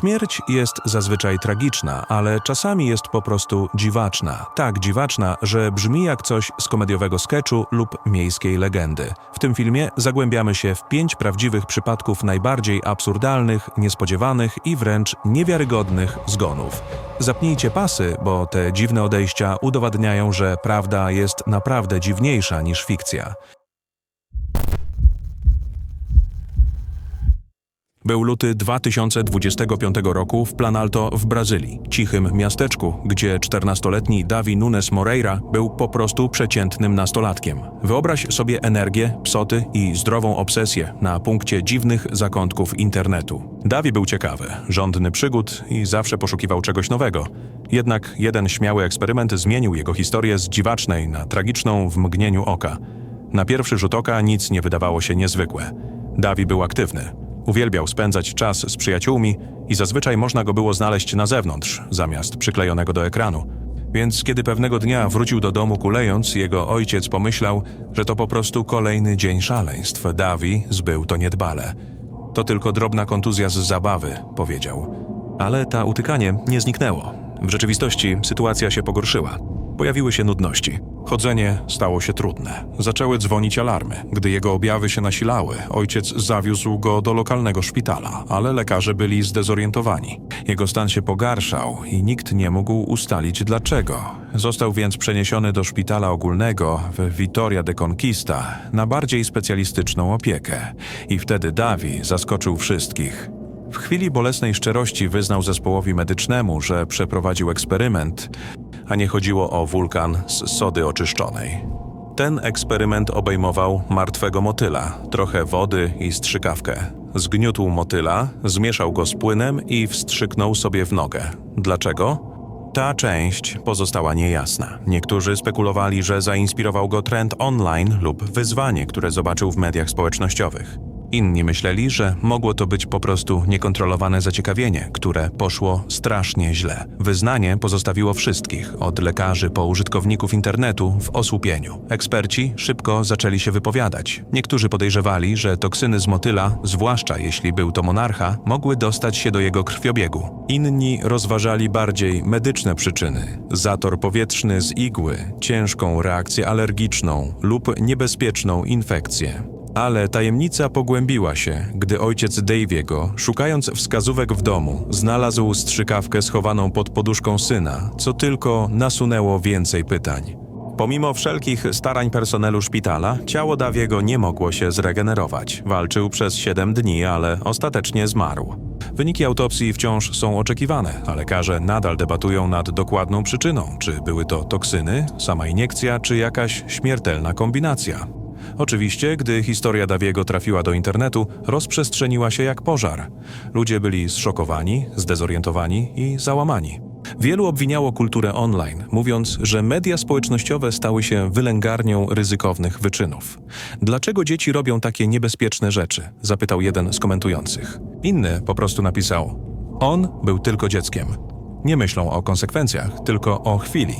Śmierć jest zazwyczaj tragiczna, ale czasami jest po prostu dziwaczna. Tak dziwaczna, że brzmi jak coś z komediowego sketchu lub miejskiej legendy. W tym filmie zagłębiamy się w pięć prawdziwych przypadków najbardziej absurdalnych, niespodziewanych i wręcz niewiarygodnych zgonów. Zapnijcie pasy, bo te dziwne odejścia udowadniają, że prawda jest naprawdę dziwniejsza niż fikcja. Był luty 2025 roku w Planalto w Brazylii, cichym miasteczku, gdzie 14-letni Davi Nunes Moreira był po prostu przeciętnym nastolatkiem. Wyobraź sobie energię, psoty i zdrową obsesję na punkcie dziwnych zakątków internetu. Davi był ciekawy, żądny przygód i zawsze poszukiwał czegoś nowego. Jednak jeden śmiały eksperyment zmienił jego historię z dziwacznej na tragiczną w mgnieniu oka. Na pierwszy rzut oka nic nie wydawało się niezwykłe. Davi był aktywny. Uwielbiał spędzać czas z przyjaciółmi i zazwyczaj można go było znaleźć na zewnątrz, zamiast przyklejonego do ekranu. Więc kiedy pewnego dnia wrócił do domu kulejąc, jego ojciec pomyślał, że to po prostu kolejny dzień szaleństw. Davi zbył to niedbale. To tylko drobna kontuzja z zabawy, powiedział. Ale ta utykanie nie zniknęło. W rzeczywistości sytuacja się pogorszyła. Pojawiły się nudności. Chodzenie stało się trudne. Zaczęły dzwonić alarmy. Gdy jego objawy się nasilały, ojciec zawiózł go do lokalnego szpitala, ale lekarze byli zdezorientowani. Jego stan się pogarszał i nikt nie mógł ustalić dlaczego. Został więc przeniesiony do szpitala ogólnego w Vitoria de Conquista na bardziej specjalistyczną opiekę. I wtedy Davi zaskoczył wszystkich. W chwili bolesnej szczerości wyznał zespołowi medycznemu, że przeprowadził eksperyment, a nie chodziło o wulkan z sody oczyszczonej. Ten eksperyment obejmował martwego motyla, trochę wody i strzykawkę. Zgniótł motyla, zmieszał go z płynem i wstrzyknął sobie w nogę. Dlaczego? Ta część pozostała niejasna. Niektórzy spekulowali, że zainspirował go trend online lub wyzwanie, które zobaczył w mediach społecznościowych. Inni myśleli, że mogło to być po prostu niekontrolowane zaciekawienie, które poszło strasznie źle. Wyznanie pozostawiło wszystkich, od lekarzy po użytkowników internetu, w osłupieniu. Eksperci szybko zaczęli się wypowiadać. Niektórzy podejrzewali, że toksyny z motyla, zwłaszcza jeśli był to monarcha, mogły dostać się do jego krwiobiegu. Inni rozważali bardziej medyczne przyczyny: zator powietrzny z igły, ciężką reakcję alergiczną lub niebezpieczną infekcję. Ale tajemnica pogłębiła się, gdy ojciec Daviego, szukając wskazówek w domu, znalazł strzykawkę schowaną pod poduszką syna, co tylko nasunęło więcej pytań. Pomimo wszelkich starań personelu szpitala, ciało Daviego nie mogło się zregenerować. Walczył przez 7 dni, ale ostatecznie zmarł. Wyniki autopsji wciąż są oczekiwane, a lekarze nadal debatują nad dokładną przyczyną, czy były to toksyny, sama iniekcja, czy jakaś śmiertelna kombinacja. Oczywiście, gdy historia Daviego trafiła do internetu, rozprzestrzeniła się jak pożar. Ludzie byli zszokowani, zdezorientowani i załamani. Wielu obwiniało kulturę online, mówiąc, że media społecznościowe stały się wylęgarnią ryzykownych wyczynów. Dlaczego dzieci robią takie niebezpieczne rzeczy? zapytał jeden z komentujących. Inny po prostu napisał: On był tylko dzieckiem. Nie myślą o konsekwencjach, tylko o chwili.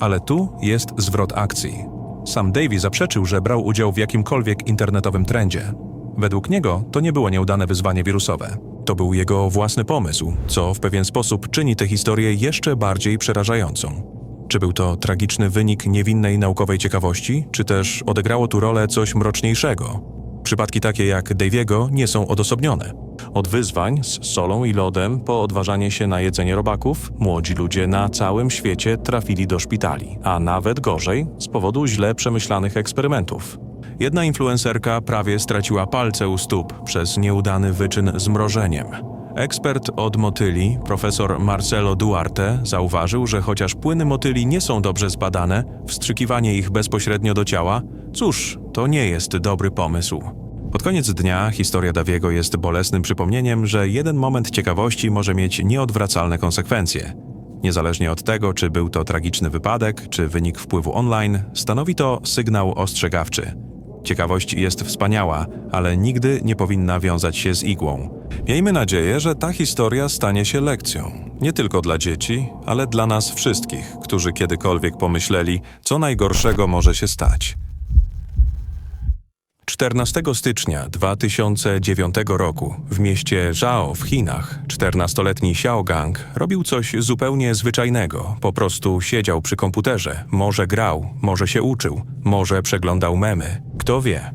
Ale tu jest zwrot akcji. Sam Davy zaprzeczył, że brał udział w jakimkolwiek internetowym trendzie. Według niego to nie było nieudane wyzwanie wirusowe. To był jego własny pomysł, co w pewien sposób czyni tę historię jeszcze bardziej przerażającą. Czy był to tragiczny wynik niewinnej naukowej ciekawości, czy też odegrało tu rolę coś mroczniejszego? Przypadki takie jak Daviego nie są odosobnione. Od wyzwań z solą i lodem po odważanie się na jedzenie robaków, młodzi ludzie na całym świecie trafili do szpitali, a nawet gorzej z powodu źle przemyślanych eksperymentów. Jedna influencerka prawie straciła palce u stóp przez nieudany wyczyn z mrożeniem. Ekspert od motyli, profesor Marcelo Duarte, zauważył, że chociaż płyny motyli nie są dobrze zbadane, wstrzykiwanie ich bezpośrednio do ciała, cóż, to nie jest dobry pomysł. Pod koniec dnia historia Daviego jest bolesnym przypomnieniem, że jeden moment ciekawości może mieć nieodwracalne konsekwencje. Niezależnie od tego, czy był to tragiczny wypadek, czy wynik wpływu online, stanowi to sygnał ostrzegawczy. Ciekawość jest wspaniała, ale nigdy nie powinna wiązać się z igłą. Miejmy nadzieję, że ta historia stanie się lekcją. Nie tylko dla dzieci, ale dla nas wszystkich, którzy kiedykolwiek pomyśleli, co najgorszego może się stać. 14 stycznia 2009 roku w mieście Zhao w Chinach 14-letni Xiao Gang robił coś zupełnie zwyczajnego. Po prostu siedział przy komputerze, może grał, może się uczył, może przeglądał memy. Kto wie?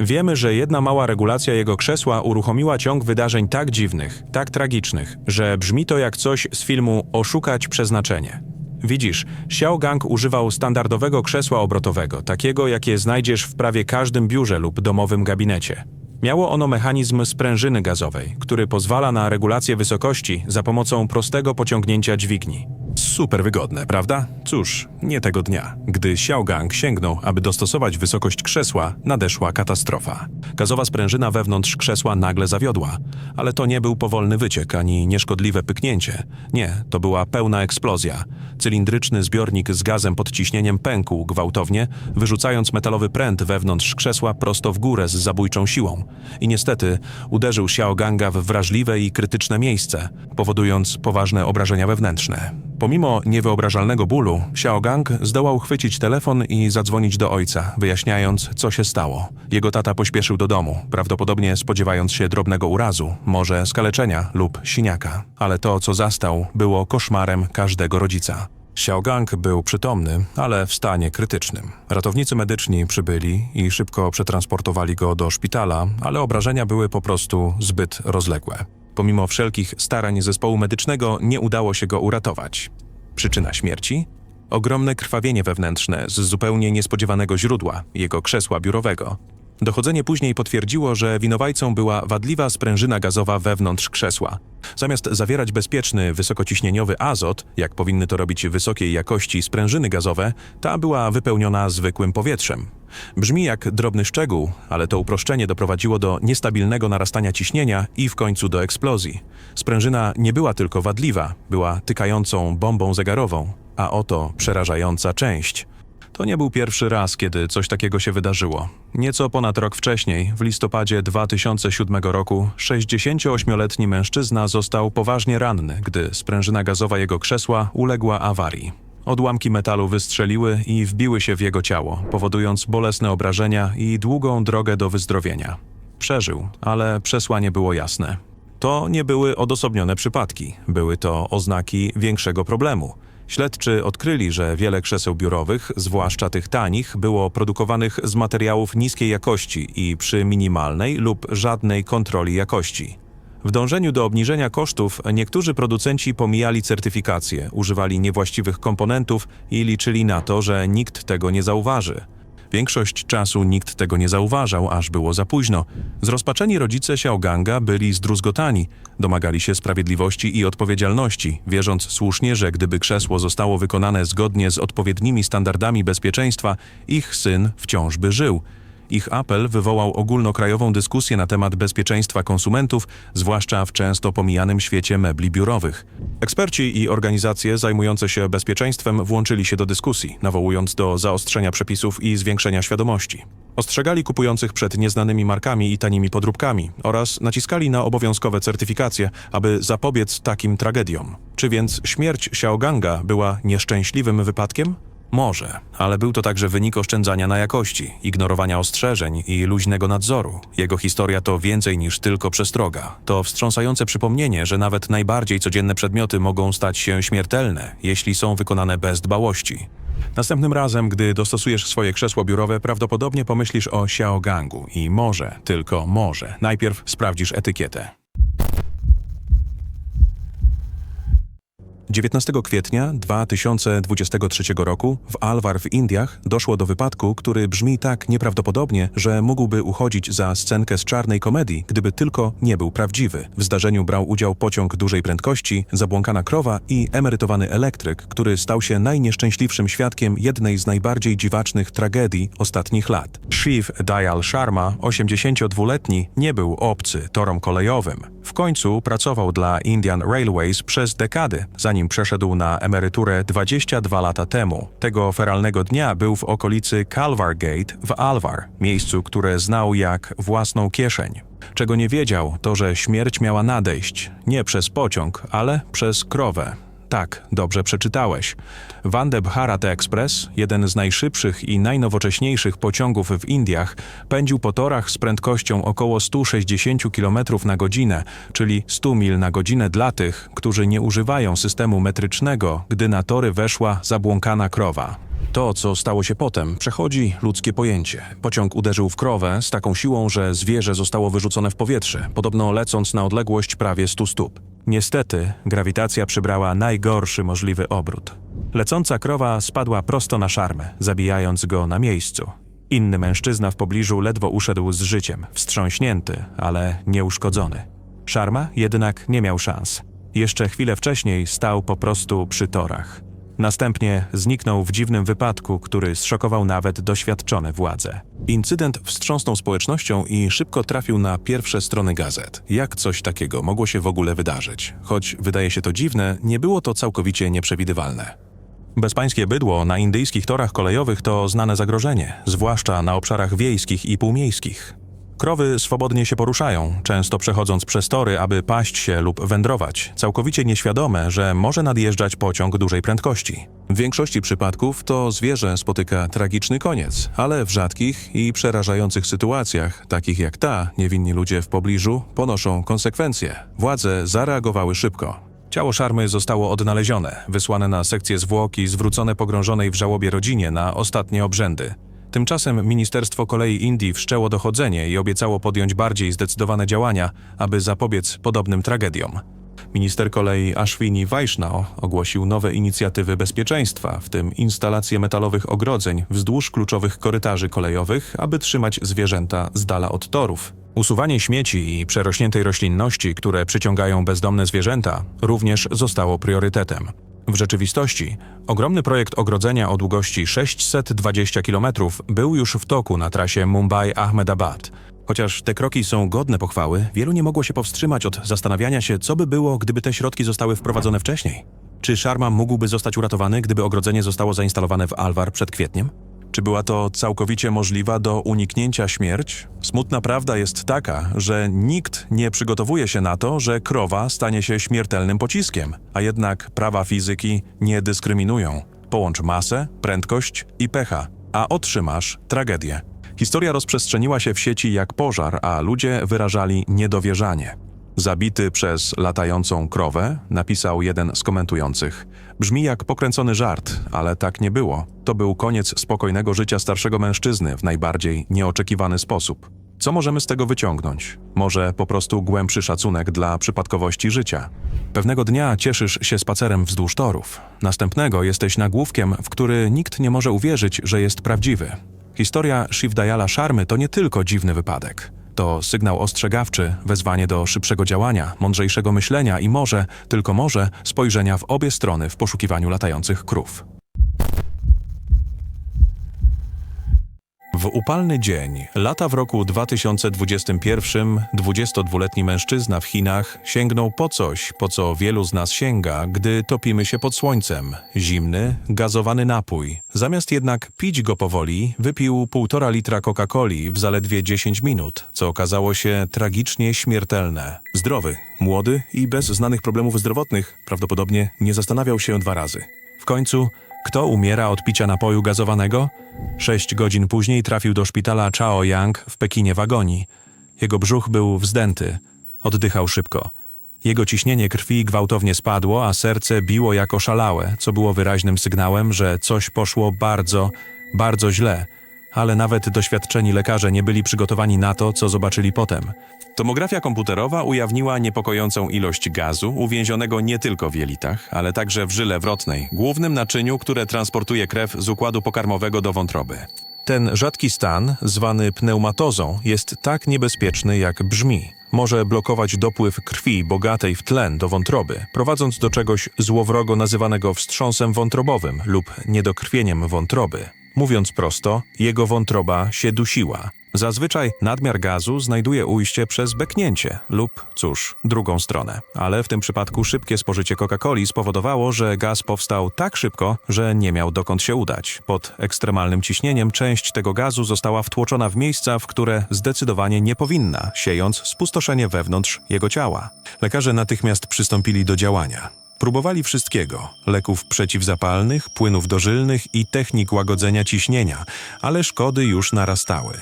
Wiemy, że jedna mała regulacja jego krzesła uruchomiła ciąg wydarzeń tak dziwnych, tak tragicznych, że brzmi to jak coś z filmu Oszukać przeznaczenie. Widzisz, Xiao Gang używał standardowego krzesła obrotowego, takiego jakie znajdziesz w prawie każdym biurze lub domowym gabinecie. Miało ono mechanizm sprężyny gazowej, który pozwala na regulację wysokości za pomocą prostego pociągnięcia dźwigni. Super wygodne, prawda? Cóż, nie tego dnia. Gdy Xiaogang sięgnął, aby dostosować wysokość krzesła, nadeszła katastrofa. Gazowa sprężyna wewnątrz krzesła nagle zawiodła, ale to nie był powolny wyciek ani nieszkodliwe pyknięcie. Nie, to była pełna eksplozja. Cylindryczny zbiornik z gazem pod ciśnieniem pękł gwałtownie, wyrzucając metalowy pręt wewnątrz krzesła prosto w górę z zabójczą siłą. I niestety uderzył Xiaoganga w wrażliwe i krytyczne miejsce, powodując poważne obrażenia wewnętrzne. Pomimo niewyobrażalnego bólu, Xiaogang zdołał chwycić telefon i zadzwonić do ojca, wyjaśniając, co się stało. Jego tata pośpieszył do domu, prawdopodobnie spodziewając się drobnego urazu, może skaleczenia lub siniaka. Ale to, co zastał, było koszmarem każdego rodzica. Xiaogang był przytomny, ale w stanie krytycznym. Ratownicy medyczni przybyli i szybko przetransportowali go do szpitala, ale obrażenia były po prostu zbyt rozległe. Pomimo wszelkich starań zespołu medycznego nie udało się go uratować. Przyczyna śmierci? Ogromne krwawienie wewnętrzne z zupełnie niespodziewanego źródła, jego krzesła biurowego. Dochodzenie później potwierdziło, że winowajcą była wadliwa sprężyna gazowa wewnątrz krzesła. Zamiast zawierać bezpieczny, wysokociśnieniowy azot, jak powinny to robić wysokiej jakości sprężyny gazowe, ta była wypełniona zwykłym powietrzem. Brzmi jak drobny szczegół, ale to uproszczenie doprowadziło do niestabilnego narastania ciśnienia i w końcu do eksplozji. Sprężyna nie była tylko wadliwa, była tykającą bombą zegarową, a oto przerażająca część. To nie był pierwszy raz, kiedy coś takiego się wydarzyło. Nieco ponad rok wcześniej, w listopadzie 2007 roku, 68-letni mężczyzna został poważnie ranny, gdy sprężyna gazowa jego krzesła uległa awarii. Odłamki metalu wystrzeliły i wbiły się w jego ciało, powodując bolesne obrażenia i długą drogę do wyzdrowienia. Przeżył, ale przesłanie było jasne. To nie były odosobnione przypadki, były to oznaki większego problemu. Śledczy odkryli, że wiele krzeseł biurowych, zwłaszcza tych tanich, było produkowanych z materiałów niskiej jakości i przy minimalnej lub żadnej kontroli jakości. W dążeniu do obniżenia kosztów niektórzy producenci pomijali certyfikację, używali niewłaściwych komponentów i liczyli na to, że nikt tego nie zauważy. Większość czasu nikt tego nie zauważał, aż było za późno. Zrozpaczeni rodzice Xiaoganga byli zdruzgotani, domagali się sprawiedliwości i odpowiedzialności, wierząc słusznie, że gdyby krzesło zostało wykonane zgodnie z odpowiednimi standardami bezpieczeństwa, ich syn wciąż by żył. Ich apel wywołał ogólnokrajową dyskusję na temat bezpieczeństwa konsumentów, zwłaszcza w często pomijanym świecie mebli biurowych. Eksperci i organizacje zajmujące się bezpieczeństwem włączyli się do dyskusji, nawołując do zaostrzenia przepisów i zwiększenia świadomości. Ostrzegali kupujących przed nieznanymi markami i tanimi podróbkami oraz naciskali na obowiązkowe certyfikacje, aby zapobiec takim tragediom. Czy więc śmierć Xiaoganga była nieszczęśliwym wypadkiem? Może, ale był to także wynik oszczędzania na jakości, ignorowania ostrzeżeń i luźnego nadzoru. Jego historia to więcej niż tylko przestroga. To wstrząsające przypomnienie, że nawet najbardziej codzienne przedmioty mogą stać się śmiertelne, jeśli są wykonane bez dbałości. Następnym razem, gdy dostosujesz swoje krzesło biurowe, prawdopodobnie pomyślisz o Xiaogangu i może, tylko może, najpierw sprawdzisz etykietę. 19 kwietnia 2023 roku w Alwar w Indiach doszło do wypadku, który brzmi tak nieprawdopodobnie, że mógłby uchodzić za scenkę z czarnej komedii, gdyby tylko nie był prawdziwy. W zdarzeniu brał udział pociąg dużej prędkości, zabłąkana krowa i emerytowany elektryk, który stał się najnieszczęśliwszym świadkiem jednej z najbardziej dziwacznych tragedii ostatnich lat. Shiv Dayal Sharma, 82-letni, nie był obcy torom kolejowym. W końcu pracował dla Indian Railways przez dekady, zanim przeszedł na emeryturę 22 lata temu. Tego feralnego dnia był w okolicy Calvar Gate w Alvar, miejscu, które znał jak własną kieszeń. Czego nie wiedział, to że śmierć miała nadejść nie przez pociąg, ale przez krowę. Tak, dobrze przeczytałeś. Vande Bharat Express, jeden z najszybszych i najnowocześniejszych pociągów w Indiach, pędził po torach z prędkością około 160 km na godzinę, czyli 100 mil na godzinę dla tych, którzy nie używają systemu metrycznego, gdy na tory weszła zabłąkana krowa. To, co stało się potem, przechodzi ludzkie pojęcie. Pociąg uderzył w krowę z taką siłą, że zwierzę zostało wyrzucone w powietrze, podobno lecąc na odległość prawie 100 stóp. Niestety, grawitacja przybrała najgorszy możliwy obrót. Lecąca krowa spadła prosto na szarmę, zabijając go na miejscu. Inny mężczyzna w pobliżu ledwo uszedł z życiem, wstrząśnięty, ale nieuszkodzony. Szarma jednak nie miał szans. Jeszcze chwilę wcześniej stał po prostu przy torach. Następnie zniknął w dziwnym wypadku, który zszokował nawet doświadczone władze. Incydent wstrząsnął społecznością i szybko trafił na pierwsze strony gazet. Jak coś takiego mogło się w ogóle wydarzyć? Choć wydaje się to dziwne, nie było to całkowicie nieprzewidywalne. Bezpańskie bydło na indyjskich torach kolejowych to znane zagrożenie, zwłaszcza na obszarach wiejskich i półmiejskich. Krowy swobodnie się poruszają, często przechodząc przez tory, aby paść się lub wędrować, całkowicie nieświadome, że może nadjeżdżać pociąg dużej prędkości. W większości przypadków to zwierzę spotyka tragiczny koniec, ale w rzadkich i przerażających sytuacjach, takich jak ta, niewinni ludzie w pobliżu ponoszą konsekwencje. Władze zareagowały szybko. Ciało szarmy zostało odnalezione, wysłane na sekcję zwłok i zwrócone pogrążonej w żałobie rodzinie na ostatnie obrzędy. Tymczasem Ministerstwo Kolei Indii wszczęło dochodzenie i obiecało podjąć bardziej zdecydowane działania, aby zapobiec podobnym tragediom. Minister kolei Ashwini Vaishnaw ogłosił nowe inicjatywy bezpieczeństwa, w tym instalację metalowych ogrodzeń wzdłuż kluczowych korytarzy kolejowych, aby trzymać zwierzęta z dala od torów. Usuwanie śmieci i przerośniętej roślinności, które przyciągają bezdomne zwierzęta, również zostało priorytetem. W rzeczywistości ogromny projekt ogrodzenia o długości 620 km był już w toku na trasie Mumbai-Ahmedabad. Chociaż te kroki są godne pochwały, wielu nie mogło się powstrzymać od zastanawiania się, co by było, gdyby te środki zostały wprowadzone wcześniej. Czy Sharma mógłby zostać uratowany, gdyby ogrodzenie zostało zainstalowane w Alwar przed kwietniem? Czy była to całkowicie możliwa do uniknięcia śmierć? Smutna prawda jest taka, że nikt nie przygotowuje się na to, że krowa stanie się śmiertelnym pociskiem, a jednak prawa fizyki nie dyskryminują. Połącz masę, prędkość i pecha, a otrzymasz tragedię. Historia rozprzestrzeniła się w sieci jak pożar, a ludzie wyrażali niedowierzanie. Zabity przez latającą krowę, napisał jeden z komentujących. Brzmi jak pokręcony żart, ale tak nie było. To był koniec spokojnego życia starszego mężczyzny w najbardziej nieoczekiwany sposób. Co możemy z tego wyciągnąć? Może po prostu głębszy szacunek dla przypadkowości życia. Pewnego dnia cieszysz się spacerem wzdłuż torów. Następnego jesteś nagłówkiem, w który nikt nie może uwierzyć, że jest prawdziwy. Historia Shivdayala Sharmy to nie tylko dziwny wypadek. To sygnał ostrzegawczy, wezwanie do szybszego działania, mądrzejszego myślenia i może, tylko może, spojrzenia w obie strony w poszukiwaniu latających krów. W upalny dzień, lata w roku 2021, 22-letni mężczyzna w Chinach sięgnął po coś, po co wielu z nas sięga, gdy topimy się pod słońcem. Zimny, gazowany napój. Zamiast jednak pić go powoli, wypił półtora litra Coca-Coli w zaledwie 10 minut, co okazało się tragicznie śmiertelne. Zdrowy, młody i bez znanych problemów zdrowotnych, prawdopodobnie nie zastanawiał się dwa razy. W końcu kto umiera od picia napoju gazowanego? Sześć godzin później trafił do szpitala Chaoyang w Pekinie w agonii. Jego brzuch był wzdęty. Oddychał szybko. Jego ciśnienie krwi gwałtownie spadło, a serce biło jak oszalałe, co było wyraźnym sygnałem, że coś poszło bardzo, bardzo źle. Ale nawet doświadczeni lekarze nie byli przygotowani na to, co zobaczyli potem. Tomografia komputerowa ujawniła niepokojącą ilość gazu uwięzionego nie tylko w jelitach, ale także w żyle wrotnej, głównym naczyniu, które transportuje krew z układu pokarmowego do wątroby. Ten rzadki stan, zwany pneumatozą, jest tak niebezpieczny jak brzmi. Może blokować dopływ krwi bogatej w tlen do wątroby, prowadząc do czegoś złowrogo nazywanego wstrząsem wątrobowym lub niedokrwieniem wątroby. Mówiąc prosto, jego wątroba się dusiła. Zazwyczaj nadmiar gazu znajduje ujście przez beknięcie lub, cóż, drugą stronę. Ale w tym przypadku szybkie spożycie Coca-Coli spowodowało, że gaz powstał tak szybko, że nie miał dokąd się udać. Pod ekstremalnym ciśnieniem część tego gazu została wtłoczona w miejsca, w które zdecydowanie nie powinna, siejąc spustoszenie wewnątrz jego ciała. Lekarze natychmiast przystąpili do działania. Próbowali wszystkiego: leków przeciwzapalnych, płynów dożylnych i technik łagodzenia ciśnienia, ale szkody już narastały.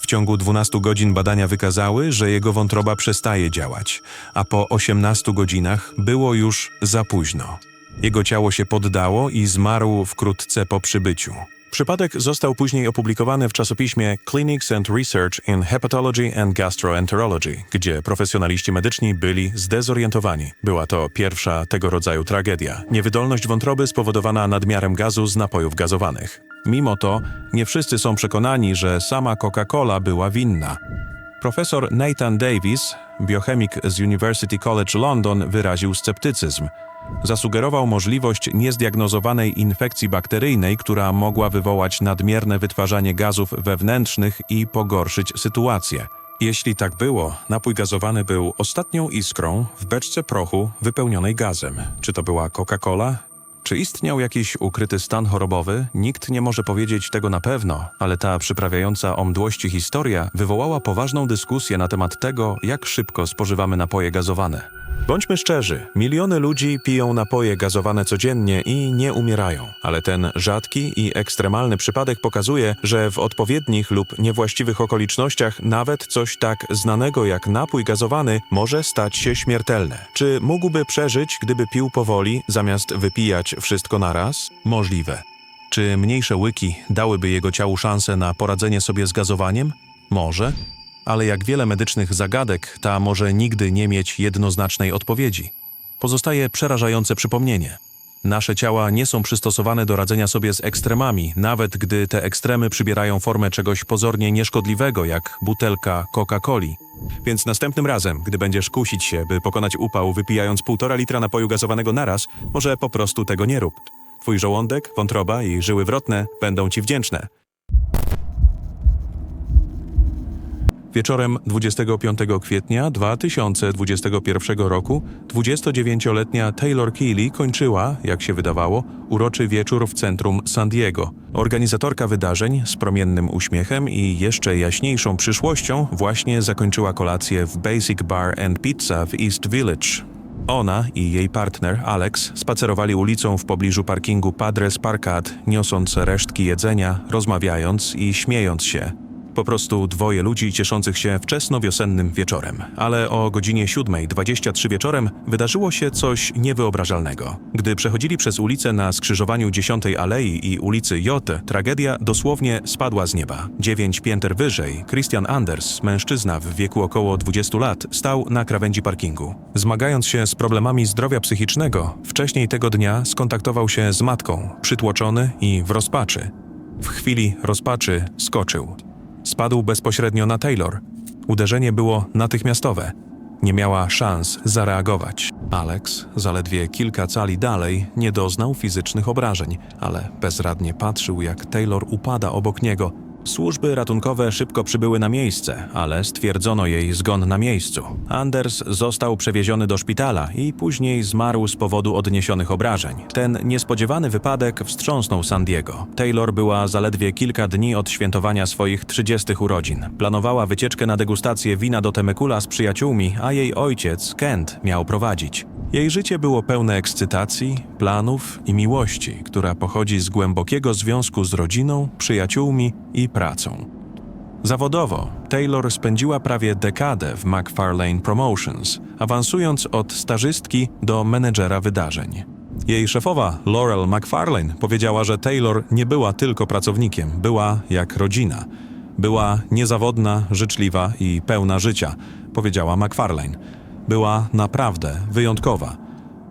W ciągu 12 godzin badania wykazały, że jego wątroba przestaje działać, a po 18 godzinach było już za późno. Jego ciało się poddało i zmarł wkrótce po przybyciu. Przypadek został później opublikowany w czasopiśmie Clinics and Research in Hepatology and Gastroenterology, gdzie profesjonaliści medyczni byli zdezorientowani. Była to pierwsza tego rodzaju tragedia. Niewydolność wątroby spowodowana nadmiarem gazu z napojów gazowanych. Mimo to nie wszyscy są przekonani, że sama Coca-Cola była winna. Profesor Nathan Davis, biochemik z University College London, wyraził sceptycyzm. Zasugerował możliwość niezdiagnozowanej infekcji bakteryjnej, która mogła wywołać nadmierne wytwarzanie gazów wewnętrznych i pogorszyć sytuację. Jeśli tak było, napój gazowany był ostatnią iskrą w beczce prochu wypełnionej gazem. Czy to była Coca-Cola? Czy istniał jakiś ukryty stan chorobowy? Nikt nie może powiedzieć tego na pewno, ale ta przyprawiająca o mdłości historia wywołała poważną dyskusję na temat tego, jak szybko spożywamy napoje gazowane. Bądźmy szczerzy, miliony ludzi piją napoje gazowane codziennie i nie umierają, ale ten rzadki i ekstremalny przypadek pokazuje, że w odpowiednich lub niewłaściwych okolicznościach nawet coś tak znanego jak napój gazowany może stać się śmiertelne. Czy mógłby przeżyć, gdyby pił powoli, zamiast wypijać wszystko naraz? Możliwe. Czy mniejsze łyki dałyby jego ciału szansę na poradzenie sobie z gazowaniem? Może, ale jak wiele medycznych zagadek, ta może nigdy nie mieć jednoznacznej odpowiedzi. Pozostaje przerażające przypomnienie. Nasze ciała nie są przystosowane do radzenia sobie z ekstremami, nawet gdy te ekstremy przybierają formę czegoś pozornie nieszkodliwego, jak butelka Coca-Coli. Więc następnym razem, gdy będziesz kusić się, by pokonać upał, wypijając półtora litra napoju gazowanego naraz, może po prostu tego nie rób. Twój żołądek, wątroba i żyły wrotne będą ci wdzięczne. Wieczorem 25 kwietnia 2021 roku 29-letnia Taylor Keeley kończyła, jak się wydawało, uroczy wieczór w centrum San Diego. Organizatorka wydarzeń z promiennym uśmiechem i jeszcze jaśniejszą przyszłością właśnie zakończyła kolację w Basic Bar and Pizza w East Village. Ona i jej partner Alex spacerowali ulicą w pobliżu parkingu Padres Parkat, niosąc resztki jedzenia, rozmawiając i śmiejąc się. Po prostu dwoje ludzi cieszących się wczesnowiosennym wieczorem. Ale o godzinie 7.23 wieczorem wydarzyło się coś niewyobrażalnego. Gdy przechodzili przez ulicę na skrzyżowaniu 10 Alei i ulicy J, tragedia dosłownie spadła z nieba. Dziewięć pięter wyżej, Christian Anders, mężczyzna w wieku około 20 lat, stał na krawędzi parkingu. Zmagając się z problemami zdrowia psychicznego, wcześniej tego dnia skontaktował się z matką, przytłoczony i w rozpaczy. W chwili rozpaczy skoczył. Spadł bezpośrednio na Taylor. Uderzenie było natychmiastowe. Nie miała szans zareagować. Alex, zaledwie kilka cali dalej, nie doznał fizycznych obrażeń, ale bezradnie patrzył, jak Taylor upada obok niego. Służby ratunkowe szybko przybyły na miejsce, ale stwierdzono jej zgon na miejscu. Anders został przewieziony do szpitala i później zmarł z powodu odniesionych obrażeń. Ten niespodziewany wypadek wstrząsnął San Diego. Taylor była zaledwie kilka dni od świętowania swoich 30 urodzin. Planowała wycieczkę na degustację wina do Temekula z przyjaciółmi, a jej ojciec, Kent, miał prowadzić. Jej życie było pełne ekscytacji, planów i miłości, która pochodzi z głębokiego związku z rodziną, przyjaciółmi i pracą. Zawodowo Taylor spędziła prawie dekadę w McFarlane Promotions, awansując od stażystki do menedżera wydarzeń. Jej szefowa, Laurel McFarlane, powiedziała, że Taylor nie była tylko pracownikiem, była jak rodzina. Była niezawodna, życzliwa i pełna życia, powiedziała McFarlane. Była naprawdę wyjątkowa.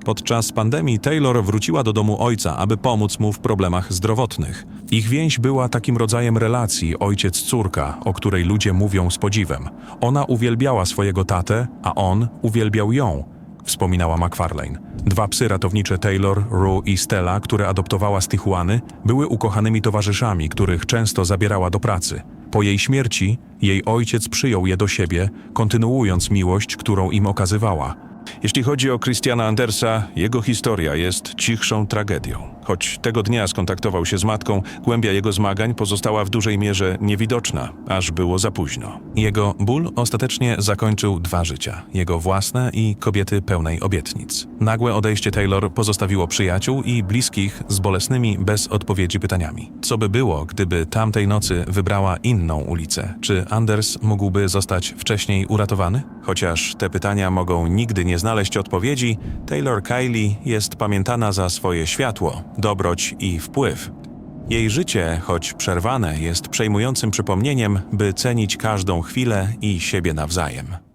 Podczas pandemii Taylor wróciła do domu ojca, aby pomóc mu w problemach zdrowotnych. Ich więź była takim rodzajem relacji ojciec-córka, o której ludzie mówią z podziwem. Ona uwielbiała swojego tatę, a on uwielbiał ją, wspominała McFarlane. Dwa psy ratownicze Taylor, Rue i Stella, które adoptowała z Tijuany, były ukochanymi towarzyszami, których często zabierała do pracy. Po jej śmierci jej ojciec przyjął je do siebie, kontynuując miłość, którą im okazywała. Jeśli chodzi o Christiana Andersa, jego historia jest cichszą tragedią. Choć tego dnia skontaktował się z matką, głębia jego zmagań pozostała w dużej mierze niewidoczna, aż było za późno. Jego ból ostatecznie zakończył dwa życia: jego własne i kobiety pełnej obietnic. Nagłe odejście Taylor pozostawiło przyjaciół i bliskich z bolesnymi, bez odpowiedzi pytaniami. Co by było, gdyby tamtej nocy wybrała inną ulicę? Czy Anders mógłby zostać wcześniej uratowany? Chociaż te pytania mogą nigdy nie znaleźć odpowiedzi, Taylor Kylie jest pamiętana za swoje światło, dobroć i wpływ. Jej życie, choć przerwane, jest przejmującym przypomnieniem, by cenić każdą chwilę i siebie nawzajem.